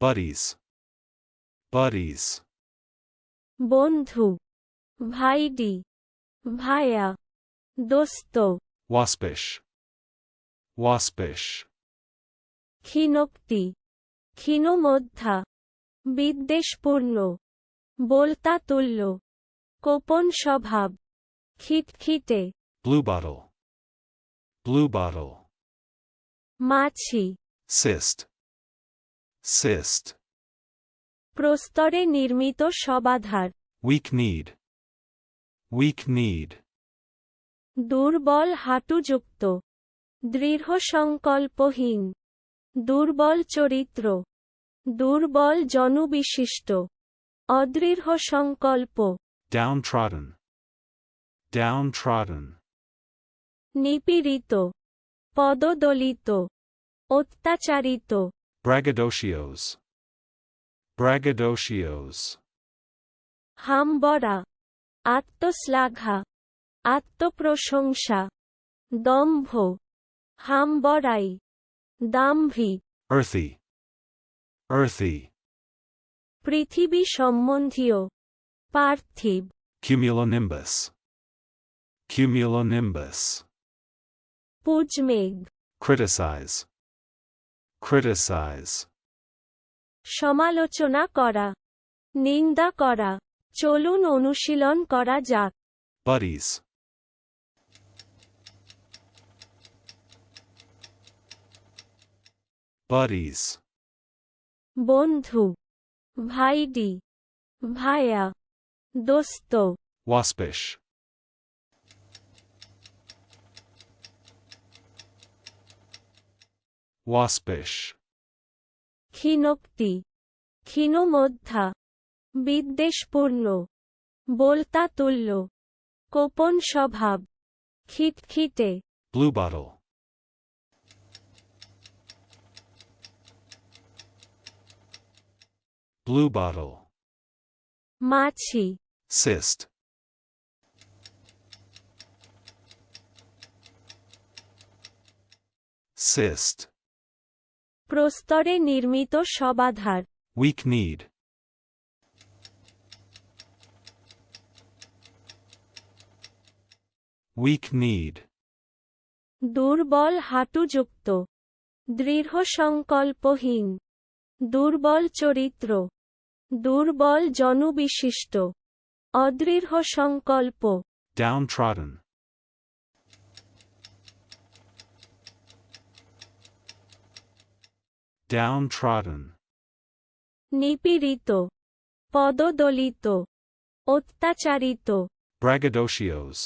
buddies, buddies, বন্ধু ভাইডি ভায়া দোস্ত waspish, waspish, ক্ষীণোক্তি ক্ষীণমধ্যা বিদ্বেষপূর্ণ বলতা তুল্য কোপন স্বভাব খিটখিটে bluebottle, bluebottle, মাছি cyst, cyst, প্রস্তরে নির্মিত সবাধার। Weak need, weak need, দুর্বল হাঁটুযুক্ত। দৃঢ় সংকল্পহীন দুর্বল চরিত্র। দুর্বল জনবিশিষ্ট। অদৃঢ় সংকল্প downtrodden, downtrodden, নিপীড়িত। পদদলিত। অত্যাচারিত। Braggadocios, braggadocios, হামবরা আত্মশ্লাঘা আত্মপ্রশংসা দম্ভ হামবড়াই দাম্ভিক earthy, earthy, পৃথিবী সম্বন্ধীয় পার্থিব cumulonimbus, cumulonimbus, পুজমেঘ criticize, criticize, সমালোচনা করা নিন্দা করা চলুন অনুশীলন করা যাক। Buddies, buddies, বন্ধু ভাইডি ভায়া দোস্ত। Waspish, waspish, ক্ষীণোক্তি ক্ষীণমধ্যা বিদ্বেষপূর্ণ বলতা তুল্য কোপন স্বভাব খিটখিটে। Bluebottle, bluebottle, মাছি। Cyst, cyst, প্রস্তরে নির্মিত সবাধার weak need, weak need, দুর্বল হাঁটুযুক্ত। দৃঢ় সংকল্পহীন দুর্বল চরিত্র। দুর্বল জনবিশিষ্ট। অদৃঢ় সংকল্প downtrodden, downtrodden, নিপীড়িত পদদলিত অত্যাচারিত braggadocios,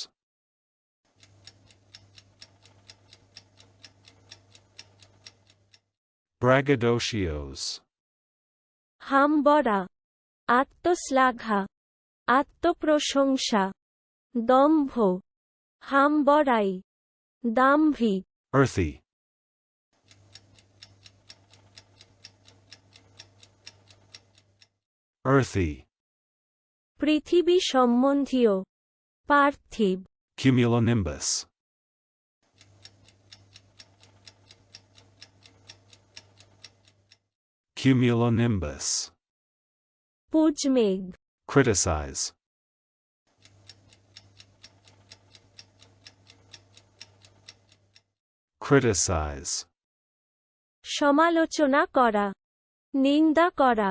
braggadocios, হামবরা আত্মশ্লাঘা আত্মপ্রশংসা দম্ভ হামবড়াই দাম্ভিক earthy, earthy, পৃথিবী সম্বন্ধীয় পার্থিব cumulonimbus, cumulonimbus, পুজমেঘ criticize, criticize, সমালোচনা করা নিন্দা করা